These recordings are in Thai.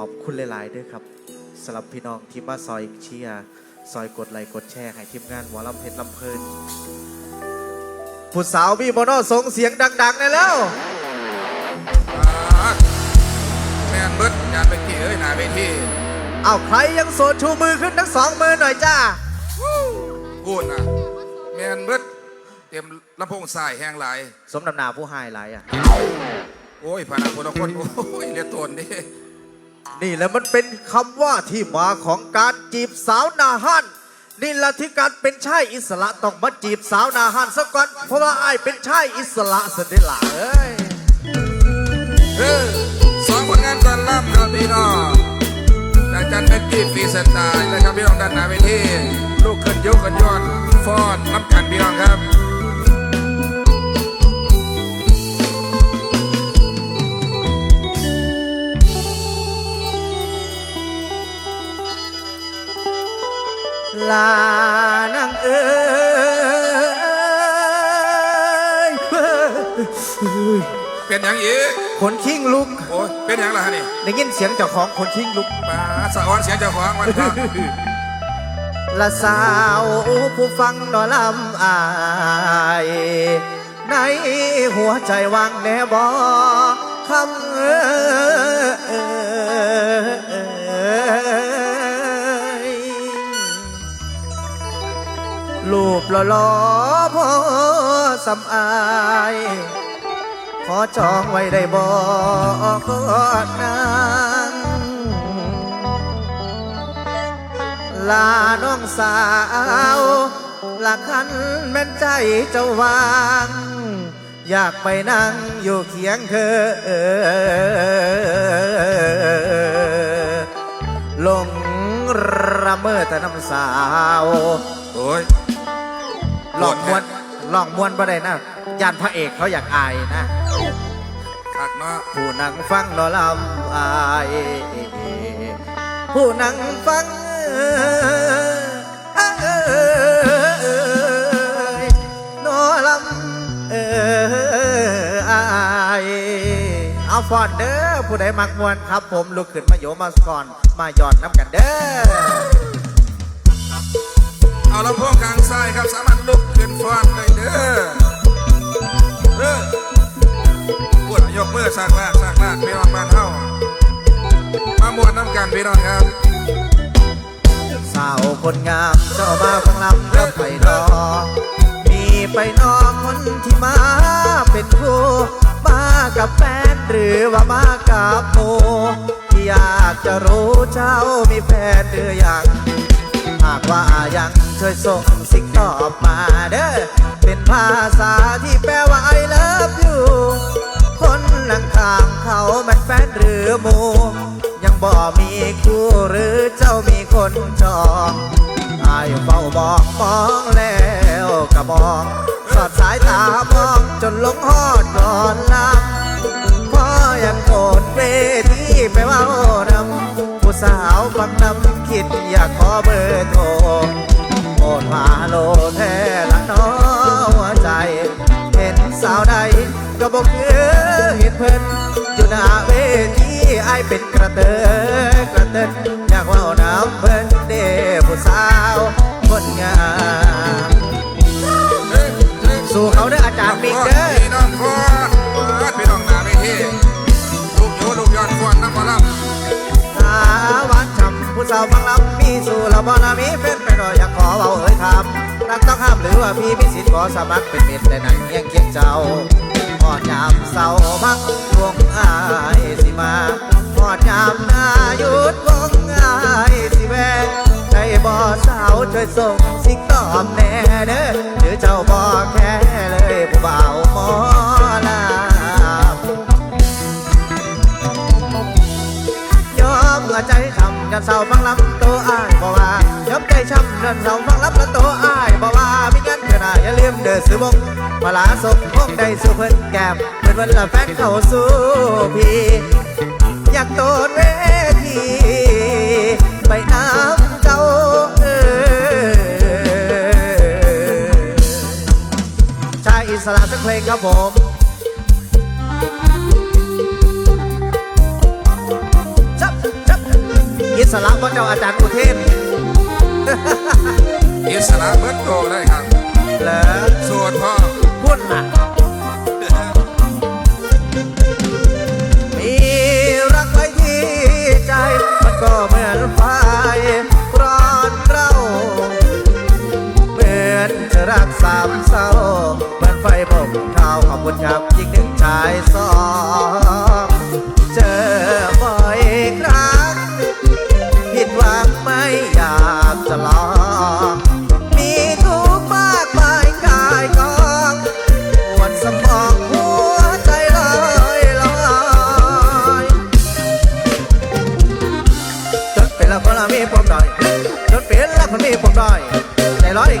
อบคุณหลาย ๆ ด้วยครับสำหรับพี่น้องที่มาซอยเชียร์ซอยกดไลค์กดแชร์ให้ทีมงานหมอลำเพชรลำเพลินผู้สาวมีโมโนส่งเสียงดังๆเลยแล้ว แมนเบิดยานไปกี่เอ้ยหนาเวทีเอาใครยังโสดชูมือขึ้นทั้งสองมือหน่อยจ้า พูดนะแมนเบิดเต็มลำโพงสายแห้งหลาย สมนำหนาผู้หายหลายอะ โอ้ยพานาคนละคนโอ้ยเรียกตนดิ นี่แหละมันเป็นคำว่าที่มาของการจีบสาวนาฮันนี่แหละที่การเป็นชายอิสระต้องมาจีบสาวนาฮันสักก่อนเพราะว่าไอ้เป็นชายอิสระสิเดล่ะเอ้ยเออสองผลงานตอนล่ำครับพี่น้องจากจันเบกกี้ฟรีสไตล์นะครับพี่น้องด้านหน้าเวทีลูกขึ้นยกขึ้นย้อนฟอนน้ำกันพี่น้องครับ ลานางเอ้ยเป็นอย่างอีกขนคิงลุก โอ้ยเป็นอย่างไรฮะนี่ได้ยินเสียงเจ้าของขนคิงลุกปลาสะออนเสียงเจ้าของมันก็ละสาวผู้ฟังนอลำอายในหัวใจวางแน่บอคำเอย รูปหล่อๆพอสำอาย ขอจองไว้ได้บ่นางลาน้องสาวละคันแม่นใจเจ้าวาง อยากไปนั่งอยู่เคียงเธอ ลงระเมอแต่น้ำสาว โอ้ย ลองมวนลองมวนบ่ได้นะยานพระเอกเขาอยากอายนะคักเนาะผู้นั่งฟังนอลำอายผู้นั่งฟังเอยนอลำเอยอายเอาฟอนเด้อผู้ใดมักมวนครับ ผมลุกขึ้นมาโยมาสอนมาหย่อนน้ำกันเด้อ เอาลำโพงกลางซ้ายครับสามารถลุกขึ้นฟ้อนได้เด้อเออพูดยกมือสร้างลากสร้างลากพี่น้องบ้านเฮามามวนน้ำกันพี่น้องครับสาวคนงามเจ้ามาฟังลำกับไปรอ มีไปนอคนที่มาเป็นคู่มากับแฟนหรือว่ามากับโมที่อยากจะรู้เจ้ามีแฟนหรือยังากว่ายังช่วยส่งสิ่งตอบมาเด้อ เป็นภาษาที่แปลว่า I love you คนนั่งข้างเขามันแฟนหรือมู ยังบ่มีคู่หรือเจ้ามีคนจองอายเฝ้ามองมองแล้วก็มองสอดสายตามองจนหลงหอดก่อนลำพอยังโกรธเวทีไปเว่านำผู้สาวฟังนำ คิดอยากขอเบอร์โทรโอนมาโลแท้ละน้อหัวใจ เห็นสาวใดก็บอกคือเห็นเพิ่นอยู่หน้าเวทีไอเป็นกระเตอกระเตินอยากเว่าน้ำเพิ่นเด้ผู้สาวคนงาม สู่เขาเด้ออาจารย์มิกเด้อ สาวฟังลำมีสู่เราบ่นามีเป็นไปก็อยอยากขอเบาเอ่ยทำรักต้องห้ามหรือว่าพี่มิสิทธิ์ขอสมัครเป็นเม็ดแต่นังเงียงเคียงเจ้าพอดยามเสาพักวงอายสิมาพอดยามนายุดวงอายสิแวได้บ่สาวช่วยส่งสิกตอบแน่เด้อ ช้ำกันเศร้าฟังลำตัวอ้ายบอกว่ายอมใจช้ำกันเศร้าฟังลำแล้วตัวอ้ายบอกว่าไม่งั้นก็น่าอย่าลืมเด้อซื้อบงมาลาสมพงได้สู่เพิ่นแก้มเพิ่นวันละแฟนเข้าสู่พี่อยากโดนเวทีไปน้ำเจ้าเออชายอิสระสักเพลงครับผม สระพระเจ้าอาจารย์อุเทนอิสระเบิร์ตโตได้ครับเหรอสวดพ่อพุ่นน่ะมีรักไว้ที่ใจ มันก็เหมือนไฟร้อนเราเหมือนจะรักสามเศร้าเหมือนไฟบกข้าวขอบคุณครับยิ่งหนึ่งชายสอง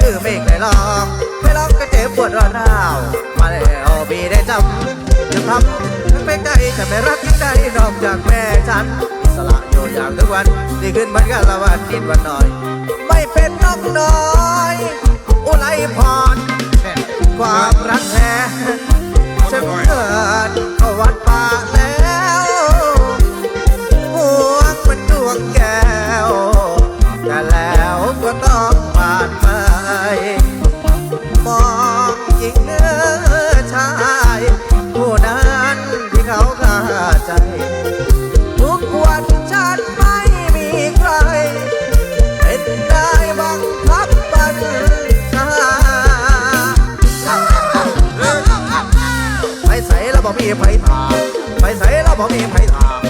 คือเมฆในลองไม่ลองก็เจ็บปวดร้อนร้าวมาแล้วบีได้จำจะทำไม่ใจจะไม่รักยิ่งใดนอกจากแม่ฉัน สละอยู่อย่างทุกวันดีขึ้นมือนกันละวันนิดวันหน่อย ไม่เป็นนกน้อยอุไรพรความรักแท้ฉันเกิดก็วัดป่าแล้ว มีไผถามไปใส่แล้วบ่มีไผถาม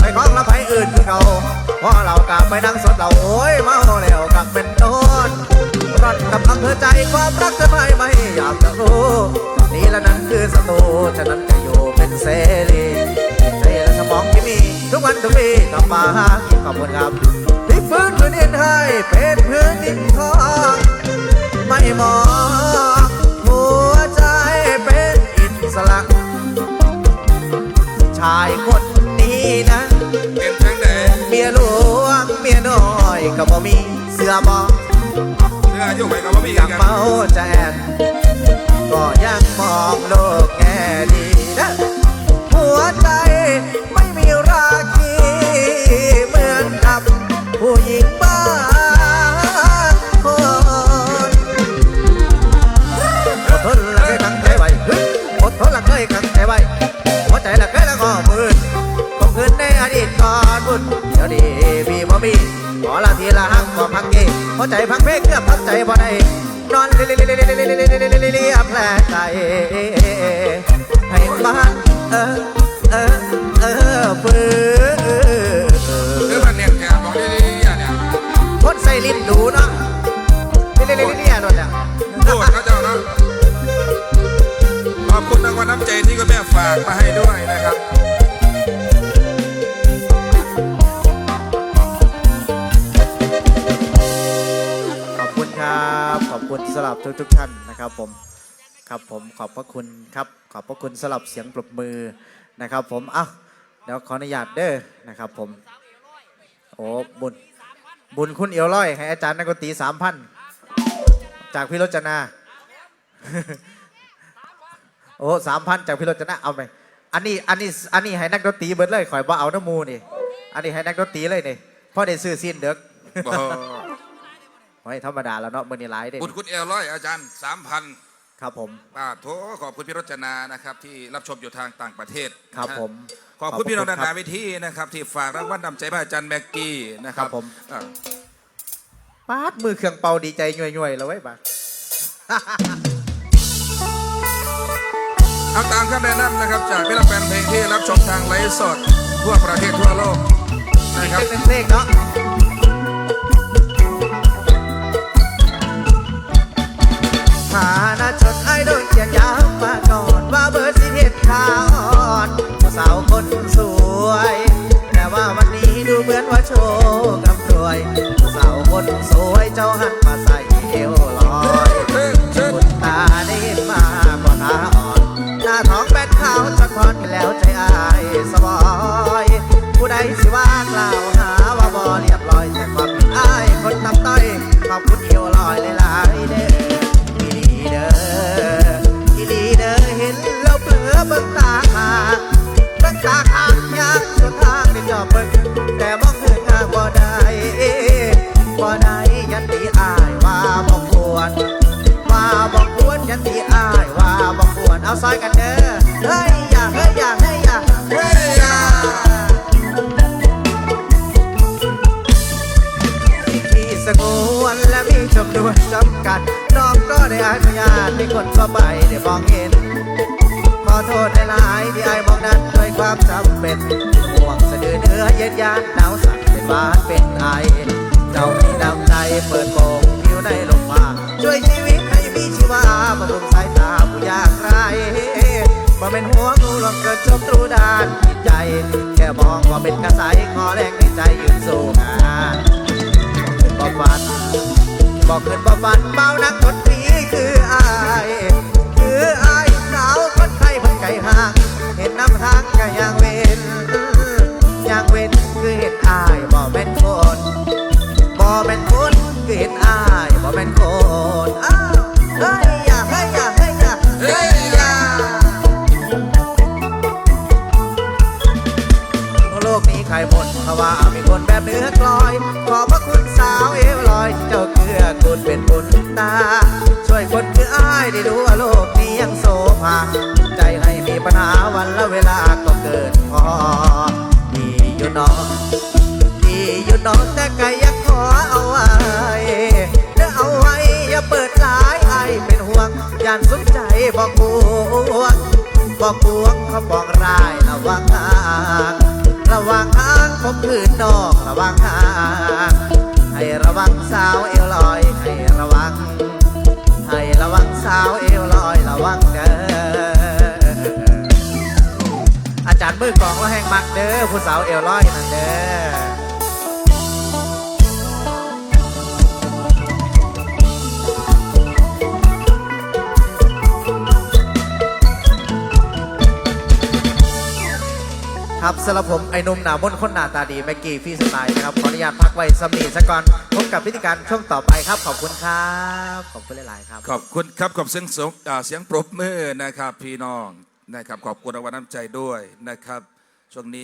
ไปของแล้วไผอื่นคือเขาเพราะเรากลับไปนั่งสดเราโอ้ยเมาแล้วกลับเป็นโดนรอนกับอำเภอใจความรักจะไม่ไม่อยากจะรู้นี่และนั้นคือศัตรูฉะนั้นจะอยู่เป็นเสรีใจและสมองที่มี ทุกวันทุกปีกลับมาขอบคุณครับที่ฟื้นพื้นดินให้เป็นพื้นดินทองไม่มอง ชายคนนี้นะเป็นทั้งแดงเมียหลวงเมียน้อยก็บ่มีเสื้อบอเนื้อยุ่งไปกับว่ามีอยากกันเมาแจนก็ยังมองโลกแง่ดีนะหัวใจ มีขอละทีละหักก็พักเกราะใจพักเพกเกือบพักใจบ่ได้นอนเลียแผลใจให้บ้านเออเออเออฟื้นคนใส่ลิ้นดูเนาะเลียเลียนนท์อะโดดเขาเจ้านาะขอบคุณรางน้ำใจที่ก็แม่ฝากมาให้ด้วยนะครับับทุกทุกท่านนะครับผมครับผมขอบพระคุณครับขอบพระคุณสำหรับเสียงปรบมือนะครับ ผมอะเดี๋ยวขออนุญาตเด้อนะครับผมโอ้บุญบุญคุณเอียวร้อยให้อาจารย์นักดนตรีสามพันจากพี่รจนาโอ้สามพันจากพี่รจนาเอาไปอันนี้อันนี้อันนี้ให้นักดนตรีเบิดเลยข่อยบ่เอาน้ำมูนี่อันนี้ให้นักดนตรีเลยนี่พราะได้ซื้อสิ้นเด็ก ไว้ธรรมดาแล้วเนาะมือนี้ไลฟ์เด้บุญคุณเอลร้อยอาจารย์สามพันครับผมป้าโถขอบคุณพี่รจนานะครับที่รับชมอยู่ทางต่างประเทศครับนะฮะผม ขอบคุณพี่น้องขอบนาคุณครับนาวิธีนะครับ ที่ฝากรางวัลนำใจพระอาจารย์แม็กกี้นะครับครับผมอ่าปาดมือเครื่องเป่าดีใจย่วยๆแล้วไว้ยบ้าเอาตามคำแนะนำนะครับ จากพี่รับแฟนเพลงที่รับชมทางไลฟ์สดทั่วประเทศทั่วโลกนะครับเป็นเพลงเนาะ สวยเจ้าหันมาใส่เอวลอยคุณตาได้เห็นมาก็ขาอ่อนหน้าท้องแป้นขาวจะคลอนแล้วใจอายสบอย ผู้ใดสิว่ากล่าวหาว่าบ่เรียบร้อยาซอยกันเด้อเฮ้ยอย่าเฮ้ยอย่าเฮ้ยอย่าเฮ้ยอะที่สงวนและมีจำนวนจำกัดน้องก็ได้อนุญาตให้คนทั่วไปได้มองเห็น ขอโทษในหลายที่ไอ้มองนั้นด้วยความจำเป็นห่วงสะดือเนื้อเย็นยานหนาวสั่นเป็นบ้านเป็นไอเจ้ามีน้ำใจเปิดโป วงูหลอกเกิดจมรูด้านจิตใจแค่มองว่าเป็นกระสายขอแรงในใจยืนสู้งานบอกฝันบอกขึ้นบอกฝันเมานักคนปีคืออา ตา ช่วยคนคืออ้ายได้ดูว่าโลกนี้ยังโซภาใจให้มีปัญหาวันละเวลาก็เกินพอดีอยู่เนอดีอยู่เนอแต่ไกยังขอเอาไว้เด้อเอาไว้อย่าเปิดหลายไอเป็นห่วงยานสนใจบอกบวงบอกบวงเขาบอกร้ายระวังทางระวังทางผมคืนนอกระวังทางให้ระวังสาวเอลอย สาวเอวลอยระวังเด้ออาจารย์มือกองว่าแห่งมักเด้อผู้สาวเอวลอยนั่นเด้อ ครับสำหรับผมไอ้หนุ่มหนาบนคนหน้าตาดีแม็กกี้ฟีสไตล์นะครับ ขออนุญาตพักไว้สำนีสัก่อนพบกับพิธีการช่วงต่อไปครับ ขอบคุณครับ ขอบคุณหลาย ๆ ครับ ขอบคุณครับขอบเสียงสงอ่าเสียงปรบมือนะครับ พี่น้องนะครับขอบคุณรางวัลน้ำใจด้วยนะครับช่วงนี้